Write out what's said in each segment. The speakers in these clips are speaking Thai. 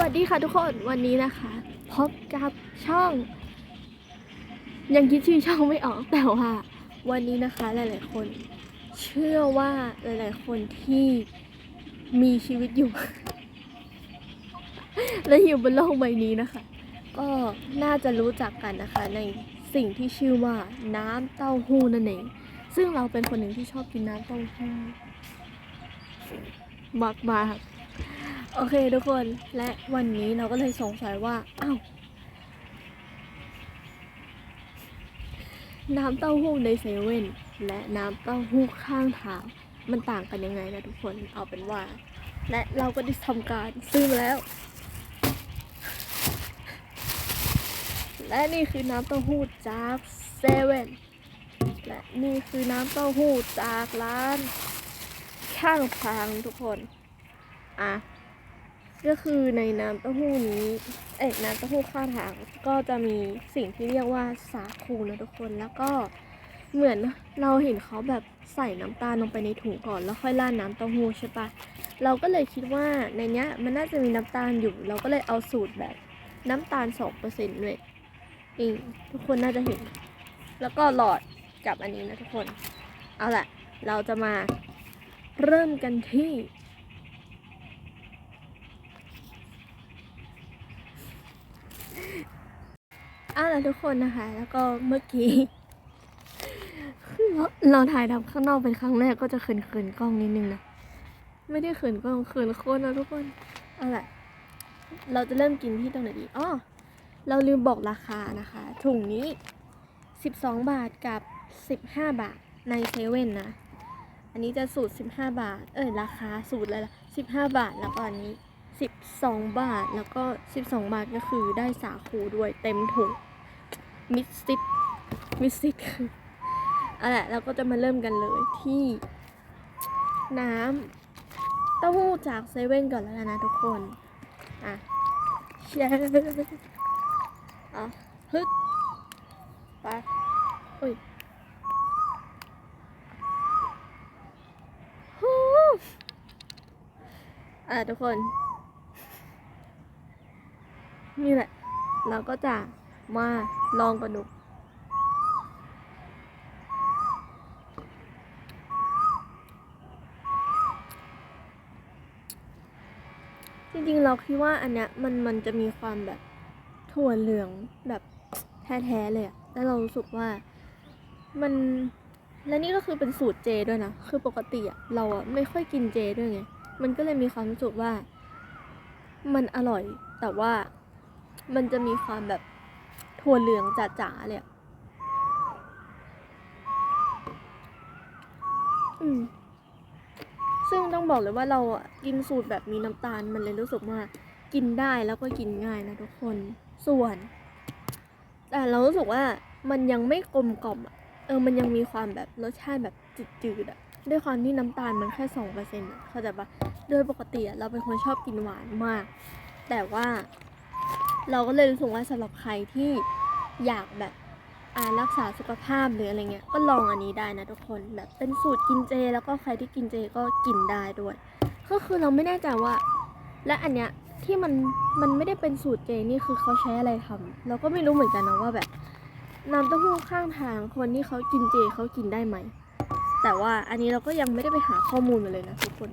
วัสดีค่ะทุกคนวันนี้นะคะ พบกับช่อง ยังคิดชื่อช่องไม่ออกแต่ว่าวันนี้นะคะหลายๆคน เชื่อว่าหลายๆคนที่มีชีวิตอยู่ และอยู่บนโลกใบนี้นะคะ ก็น่าจะรู้จักกันนะคะ ในสิ่งที่ชื่อว่าน้ำเต้าหู้นั่นเอง ซึ่งเราเป็นคนหนึ่งที่ชอบกินน้ำเต้าหู้มากมากๆ โอเคทุกคนและวันนี้เราก็เลยสงสัยว่าอ้าวน้ำเต้าหู้ในเซเว่นและน้ำเต้าหู้ข้างทางมันต่างกันยังไงนะทุกคนเอาเป็นว่า และเราก็ได้ทำการซื้อมาแล้ว และนี่คือน้ำเต้าหู้จากเซเว่นและนี่คือน้ำเต้าหู้จากร้าน ข้างทางทุกคน อะ ก็คือในน้ำเต้าหู้นี้ เอ๊ะน้ำเต้าหู้ข้างทางก็จะมีสิ่งที่เรียกว่าสาคูนะทุกคนแล้วก็เหมือนเราเห็นเขาแบบใส่น้ำตาลลงไปในถุงก่อนแล้วค่อยราดน้ำเต้าหู้ใช่ปะเราก็เลยคิดว่าในเนี้ยมันน่าจะมีน้ำตาลอยู่ เราก็เลยเอาสูตรแบบน้ำตาลสองเปอร์เซ็นต์เลยนี่ทุกคนน่าจะเห็น แล้วก็หลอดกับอันนี้นะทุกคน เอาละเราจะมาเริ่มกันที่ อะแล้วทุกคนนะคะ แล้วก็เมื่อกี้เราเราถ่ายทำข้างนอกเป็นครั้งแรกก็จะเขินเขินกล้องนิดนึงนะ ไม่ได้เขินกล้องเขินโคนนะทุกคนเอาละเราจะเริ่มกินที่ตรงไหนดีอ๋อเราลืมบอกราคานะคะ ถุงนี้ 12 บาทกับ 15 บาทในเซเว่นนะ อันนี้จะสูตร 15 บาท เออราคาสูตรอะไรล่ะ15 บาทแล้วก็อันนี้ 12 บาทแล้วก็ 12 บาทก็คือได้สาคูด้วยเต็มถุง มิดซิตมิดซิตคือเอาละเราก็จะมาเริ่มกันเลยที่น้ำเต้าหู้จากเซเว่นก่อนแล้วนะทุกคน อะแชร์อะฮึดไปอุ้ยฮู้อะทุกคน นี่แหละ เราก็จะ มาลองกันดูจริงๆ เราคิดว่าอันเนี้ยมันมันจะมีความแบบถั่วเหลืองแบบแท้ๆเลยอะแล้วเรารู้สึกว่ามันและนี่ก็คือเป็นสูตรเจด้วยนะ คือปกติอะเราอะไม่ค่อยกินเจด้วยไง มันก็เลยมีความรู้สึกว่า มันอร่อย แต่ว่ามันจะมีความแบบ ถั่วเหลืองจ๋าๆเลยอะอืม ซึ่งต้องบอกเลยว่าเรากินสูตรแบบมีน้ำตาลมันเลยรู้สึกว่ากินได้แล้วก็กินง่ายนะทุกคน ส่วน แต่เรารู้สึกว่ามันยังไม่กลมกล่อมอะ เออ มันยังมีความแบบรสชาติแบบจืดๆอะ ด้วยความที่น้ำตาลมันแค่สองเปอร์เซ็นต์เข้าใจปะโดยปกติเราเป็นคนชอบกินหวานมาก แต่ว่า เราก็เลยรู้สึกว่าสำหรับใครที่อยากแบบรักษาสุขภาพหรืออะไรเงี้ยก็ลองอันนี้ได้นะทุกคนแบบเป็นสูตรกินเจ แล้วก็ใครที่กินเจก็กินได้ด้วย ก็คือเราไม่แน่ใจว่า และอันเนี้ยที่มันมันไม่ได้เป็นสูตรเจนี่คือเขาใช้อะไรทำเราก็ไม่รู้เหมือนกันนะว่าแบบน้ำเต้าหู้ข้างทางคนที่เขากินเจเขากินได้ไหมแต่ว่าอันนี้เราก็ยังไม่ได้ไปหาข้อมูลมาเลยนะทุกคน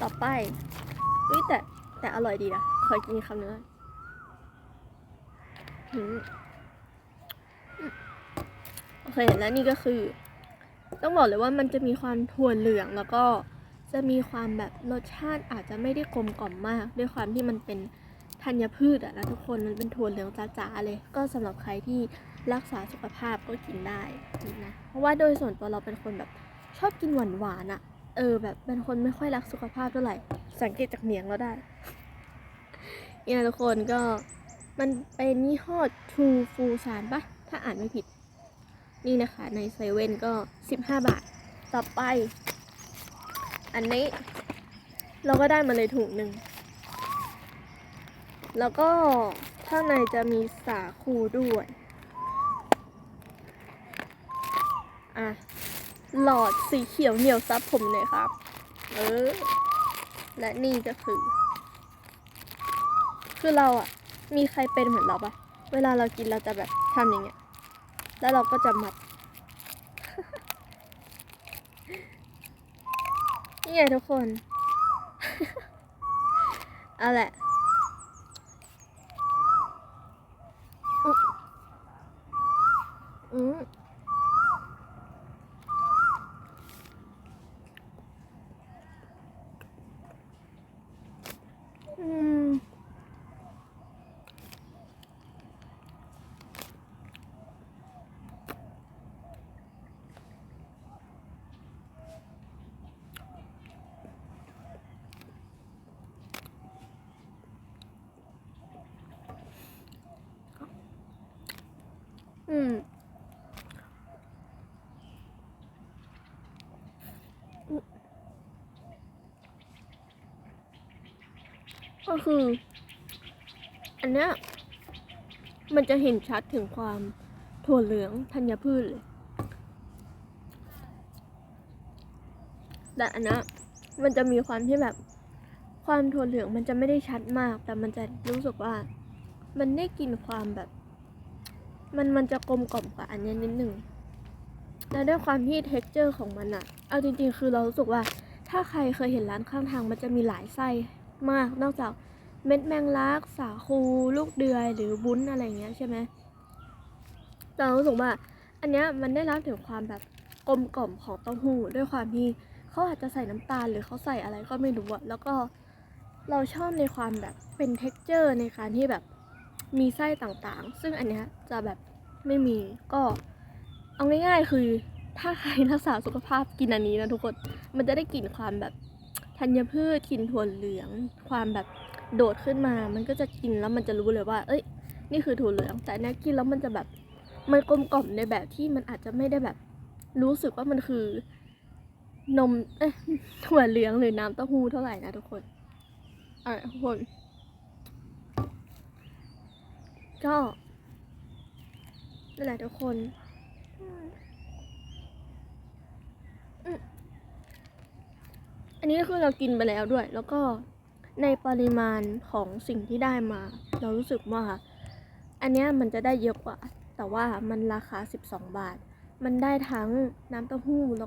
ต่อไปอุ้ยแต่แต่อร่อยดีนะขอกินคำเนื้อ โอเคและนี่ก็คือ ต้องบอกเลยว่ามันจะมีความถั่วเหลืองแล้วก็จะมีความแบบรสชาติอาจจะไม่ได้กลมกล่อมมาก ด้วยความที่มันเป็นธัญพืชอะนะทุกคนมันเป็นถั่วเหลืองจ๋าๆเลย ก็สำหรับใครที่รักษาสุขภาพก็กินได้นะเพราะว่าโดยส่วนตัวเราเป็นคนแบบชอบกินหวานๆอะเออแบบเป็นคนไม่ค่อยรักสุขภาพเท่าไหร่ สังเกตจากเนียงเราได้เนี่นะทุกคนก็ มันเป็นยี่ห้อ True Full สารปะถ้าอ่านไม่ผิด นี่นะคะในเซเว่นก็ 15 บาท ต่อไป อันนี้ เราก็ได้มาเลยถุงหนึ่ง แล้วก็ข้างในจะมีสาคูด้วย อะ หลอดสีเขียวเหนียวซับผมเลยครับ เออ และนี่ก็คือ คือเราอะ มีใครเป็นเหมือนเราปะเวลาเรากินเราจะแบบทำอย่างเงี้ย แล้วเราก็จะมัด นี่ไงทุกคน เอาแหละอืมอืม อืม ก็คือ อันเนี้ยมันจะเห็นชัดถึงความถั่วเหลืองธัญพืชเลย แต่อันเนี้ยมันจะมีความที่แบบ ความถั่วเหลืองมันจะไม่ได้ชัดมาก แต่มันจะรู้สึกว่า มันได้กลิ่นความแบบ มันมันจะกลมกล่อมกว่าอันนี้นิดหนึ่งแล้วด้วยความที่ t e x t อร์ของมันอะเอาจริงๆ คือเรารู้สึกว่า ถ้าใครเคยเห็นร้านข้างทางมันจะมีหลายไส้ มาก นอกจากเม็ดแมงลัก สาคู ลูกเดือย หรือบุ้นอะไรเงี้ยใช่ไหมแต่เรารู้สึกว่าอันเนี้ยมันได้รับถึงความแบบกลมกล่อมของเต้าหู้ด้วยความที่เขาอาจจะใส่น้ำตาลหรือเขาใส่อะไรก็ไม่รู้อะแล้วก็เราชอบในความแบบเป็น t e x t อร์ในการที่แบบมีไส้ต่างๆ ซึ่งอันเนี้ยจะแบบไม่มีก็เอาง่ายๆคือถ้าใครรักษาสุขภาพกินอันนี้นะทุกคน มันจะได้กลิ่นความแบบ ธัญพืชกลิ่นถั่วเหลือง ความแบบโดดขึ้นมา มันก็จะกินแล้วมันจะรู้เลยว่า เอ้ย นี่คือถั่วเหลือง แต่นเนี้ยกินแล้วมันจะแบบ มันกลมกล่อมในแบบที่มันอาจจะไม่ได้แบบ รู้สึกว่ามันคือนม เอ้ยถั่วเหลืองหรือน้ำเต้าหู้เท่าไหร่นะทุกคนอะทุกคน ก็นั่นแหละทุกคน นี้คือเรากินไปแล้วด้วย แล้วก็ในปริมาณของสิ่งที่ได้มา เรารู้สึกว่า อันเนี้ยมันจะได้เยอะกว่า แต่ว่ามันราคา 12 บาท มันได้ทั้งน้ำเต้าหู้แล้ว